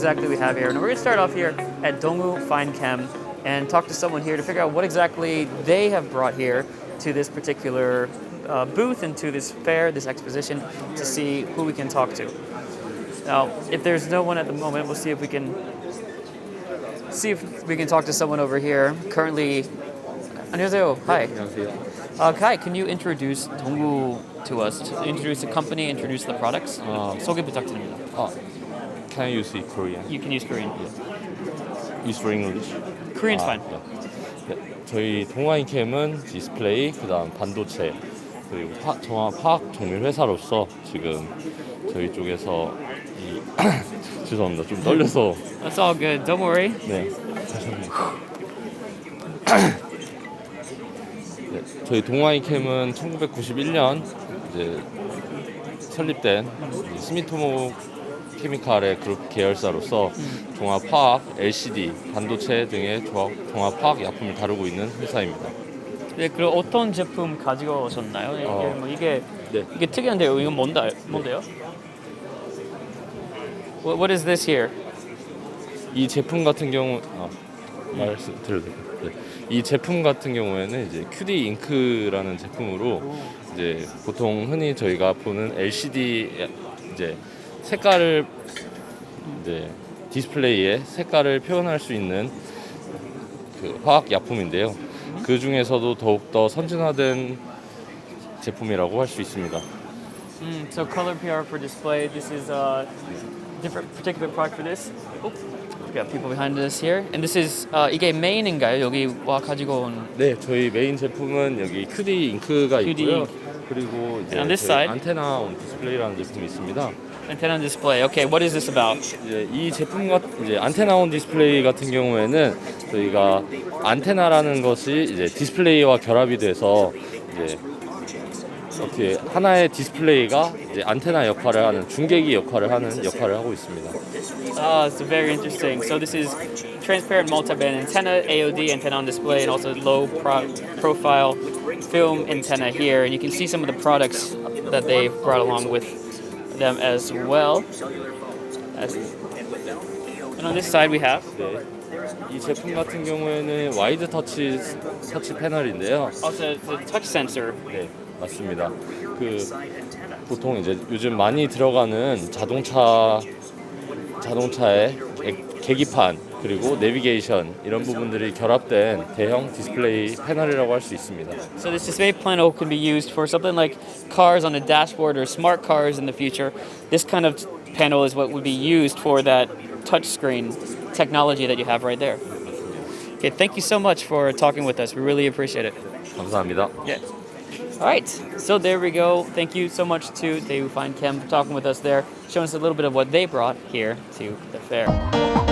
exactly we have here. And we're going to start off here at Dongwoo Fine Chem and talk to someone here to figure out what exactly they have brought here to this particular uh, booth and to this fair, this exposition, to see who we can talk to. Now, if there's no one at the moment, we'll see if we can see if we can talk to someone over here. Currently, 안녕하세요. Hi. Uh, Kai, can you introduce Dongwoo to us? To introduce the company, introduce the products. 아, 소개 부탁드립니다. 아, Can you speak Korean? You can use Korean. Use for English? Korean's 아, fine. 네. 네, 저희 동아이캠은 디스플레이, 그다음 반도체, 그리고 화, 정화 화학 정밀 회사로서 지금 저희 쪽에서 이 죄송합니다 좀 떨려서 That's all good. Don't worry. 네. 네, 저희 동아이캠은 1991년 이제 설립된 이 스미토모 케미칼의 그룹 계열사로서 종합화학, LCD, 반도체 등의 종합, 종합화학 약품을 다루고 있는 회사입니다. 네, 그럼 어떤 제품 가지고 오셨나요? 이게, 어. 뭐 이게 네. 이게 특이한데요. 이건 뭔다, 뭔데요? What, what is this here? 이 제품 같은 경우 아, 말씀 드려도 돼요. 네. 이 제품 같은 경우에는 이제 QD 잉크라는 제품으로 이제 보통 흔히 저희가 보는 LCD 이제 색깔을 이제 디스플레이에 색깔을 표현할 수 있는 그 화학 약품인데요. 그 중에서도 더욱 더 선진화된 제품이라고 할 수 있습니다. Mm, so color PR for display. This is a different particular product for this. Oh, we got people behind us here, and this is uh, 이게 메인인가요? 여기 와 가지고 온. 네, 저희 메인 제품은 여기 QD 잉크가 QD 있고요. 잉크. 그리고 이제 And on this 저희 side? 안테나 온 디스플레이라는 제품이 있습니다. Antenna display. Okay, what is this about? 이제 이 제품 같 이제 안테나 온 디스플레이 같은 경우에는 저희가 안테나라는 것이 이제 디스플레이와 결합이 돼서 이제 어떻게 하나의 디스플레이가 이제 안테나 역할을 하는 중계기 역할을 하는 역할을 하고 있습니다. Ah, it's very interesting. So this is transparent multi-band antenna, AOD antenna on display, and also low pro- profile film antenna here. And you can see some of the products that they've brought along with them as well. As- and on this side we have 네. 이 제품 같은 경우에는 와이드 터치 터치 패널인데요. also the touch sensor. 네, 맞습니다. 그 보통 이제 요즘 많이 들어가는 자동차 자동차의 액- 계기판 그리고 내비게이션 이런 부분들이 결합된 대형 디스플레이 패널이라고 할 수 있습니다. So this display panel can be used for something like cars on a dashboard or smart cars in the future. This kind of panel is what would be used for that touchscreen technology that you have right there. Okay, thank you so much for talking with us. We really appreciate it. 감사합니다. Yeah. All right, so there we go. Thank you so much to Daewoo Fine Chem for talking with us there, showing us a little bit of what they brought here to the fair.